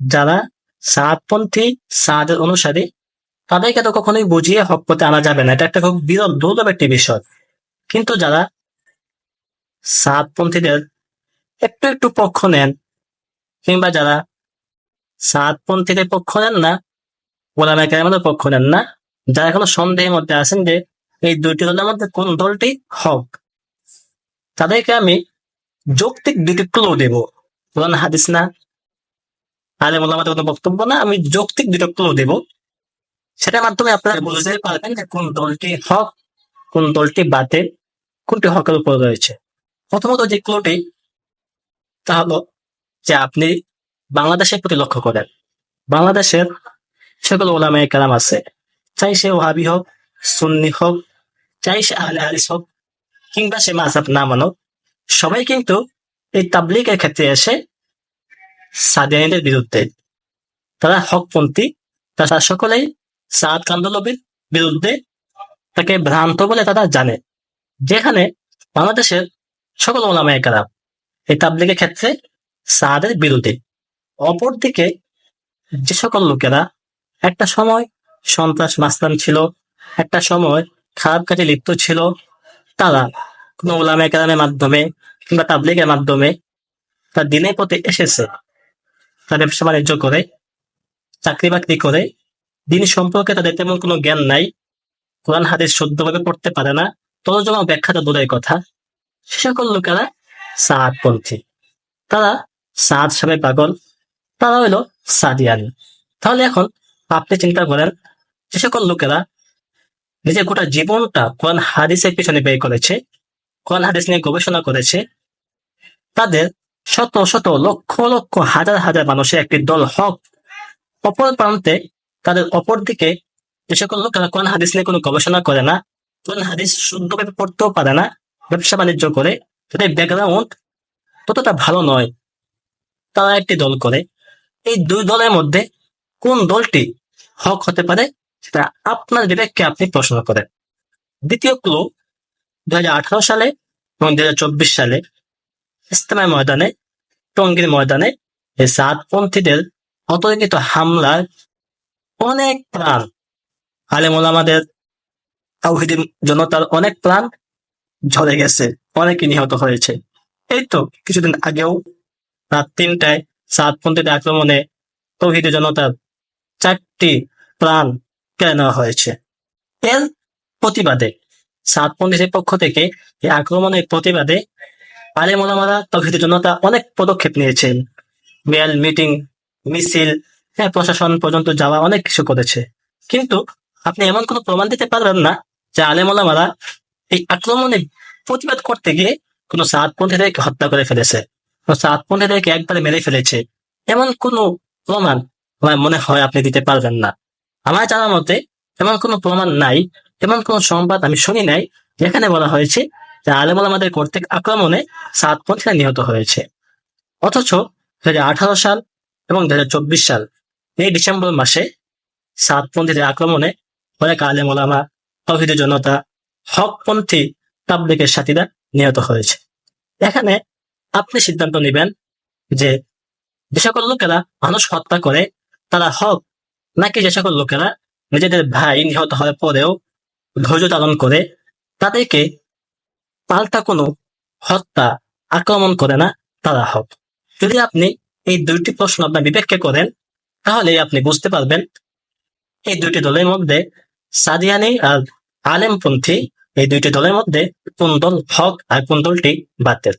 যারা সাতপন্থী সাদের অনুসারী, তাদেরকে তো কখনোই বুঝিয়ে হক পথে আনা যাবে না। এটা একটা খুব বিরল, দুর্লভ একটি বিষয়। কিন্তু যারা সাতপন্থীদের একটু একটু পক্ষ নেন, কিংবা যারা সাতপন্থীদের পক্ষ নেন না ওলামা কেরামের পক্ষ নেন না, যারা এখনও সন্দেহের মধ্যে আছেন যে এই দুইটি দলের মধ্যে কোন দলটি হক, তাদেরকে আমি যৌক্তিক দুটি ক্লু দেব। কোরআন, হাদিস না আলেম ওলামাদের কোনো বক্তব্য না, আমি যৌক্তিক দুটো ক্লু দেব। সেটার মাধ্যমে আপনারা বুঝতে পারবেন যে কোন দলটি হক, কোন দলটি বাতিল, কোনটি হকের উপর রয়েছে। প্রথমত যে ক্লুটি তা হলো যে আপনি বাংলাদেশের প্রতি লক্ষ্য করেন। বাংলাদেশের সকল ওলামায়ে কালাম আছে। চাই সে ওহাবি হোক, সুন্নি হোক, চাই সে আহলে হাদিস হোক, কিংবা সে মাসাব না মানব সবাই কিন্তু এই তাবলিগের ক্ষেত্রে এসে সাদিয়ানিদের বিরুদ্ধে। তারা হকপন্থী তারা সকলেই সাদ কান্দলবির বিরুদ্ধে তাকে ভ্রান্ত বলে তারা জানে। যেখানে বাংলাদেশের সকল ওলামায়ে কালাম এই তাবলিগের ক্ষেত্রে সাদের বিরোধী। অপরদিকে যে সকল লোকেরা একটা সময় সন্ত্রাস মাস্তান ছিল, একটা সময় খারাপ কাজে লিপ্ত ছিল, তারা কোনো ওলামা কেরামের মাধ্যমে কিংবা তাবলিগের মাধ্যমে তার দিনের পথে এসেছে। তার ব্যবসা বাণিজ্য করে, চাকরি বাকরি করে, দিন সম্পর্কে তাদের তেমন কোনো জ্ঞান নাই, কোরআন, হাদিস শুদ্ধভাবে পড়তে পারে না, তরজমা ব্যাখ্যাটা দূরের কথা। সে সকল লোকেরা সাদপন্থী। তারা সাদ সাহেব পাগল, তারা হইল সাদিয়ানি। তাহলে এখন আপনি চিন্তা করেন, যে সকল লোকেরা নিজের গোটা জীবনটা কোরআন, হাদিসের পিছনে ব্যয় করেছে, কোরআন, হাদিস নিয়ে গবেষণা করেছে, তাদের শত শত লক্ষ লক্ষ হাজার হাজার মানুষের একটি দল হক অপর প্রান্তে তাদের অপর দিকে যে সকল লোকেরা কোরআন হাদিস নিয়ে কোনো গবেষণা করে না, কোরআন হাদিস শুদ্ধভাবে পড়তেও পারে না, ব্যবসা বাণিজ্য করে, তাদের ব্যাকগ্রাউন্ড ততটা ভালো নয়, তারা একটি দল করে। এই দুই দলের মধ্যে কোন দলটি হক হতে পারে সেটা আপনার বিবেককে আপনি প্রশ্ন করেন। দ্বিতীয় ক্লু দুই হাজার আঠারো সালে এবং দুই হাজার চব্বিশ সালে ইস্তেমায় ময়দানে, টঙ্গীর ময়দানে এই সাতপন্থীদের অতর্কিত হামলার অনেক প্রাণ, আলেম আমাদের তাওহিদি জনতার অনেক প্রাণ ঝরে গেছে, অনেকে নিহত হয়েছে। এই তো কিছুদিন আগেও রাত তিনটায় সাতপন্থীদের আক্রমণে তৌহিদি জনতার চারটি প্রাণ কেড়ে নেওয়া হয়েছে। এর প্রতিবাদে সাতপন্থীদের পক্ষ থেকে এই আক্রমণের প্রতিবাদে আলেম ওলামারা তৌহিদি জনতা অনেক পদক্ষেপ নিয়েছেন। মেয়াল মিটিং, মিছিল হ্যাঁ প্রশাসন পর্যন্ত যাওয়া অনেক কিছু করেছে। কিন্তু আপনি এমন কোনো প্রমাণ দিতে পারবেন না যে আলেম ওলামারা এই আক্রমণে প্রতিবাদ করতে গিয়ে কোনো সাতপন্থীদেরকে হত্যা করে ফেলেছে সাতপন্থীদেরকে একবারে মেরে ফেলেছে। এমন কোনো প্রমাণ আমার মনে হয় আপনি দিতে পারবেন না। আমার জানা মতে এমন কোনো প্রমাণ নাই, এমন কোনো সংবাদ আমি শুনি নাই, যেখানে বলা হয়েছে যে আলেম আমাদের কর্তৃক আক্রমণে সাতপন্থীরা নিহত হয়েছে। অথচ দু সাল এবং দু সাল এই ডিসেম্বর মাসে সাতপন্থীদের আক্রমণে অনেক আলেম ওলামা তহিদ জনতা হকপন্থী তাবলিকের সাথীরা নিহত হয়েছে। এখানে আপনি সিদ্ধান্ত নেবেন যে যে সকল লোকেরা মানুষ হত্যা করে তারা হক, নাকি যে সকল লোকেরা নিজেদের ভাই নিহত হওয়ার পরেও ধৈর্য ধারণ করে তাদেরকে পাল্টা কোনো হত্যা, আক্রমণ করে না, তারা হক। যদি আপনি এই দুইটি প্রশ্ন আপনার বিবেককে করেন তাহলে আপনি বুঝতে পারবেন এই দুইটি দলের মধ্যে সাদিয়ানি আর আলেমপন্থী, এই দুইটি দলের মধ্যে কোন দল হক আর কোন দলটি বাতিল।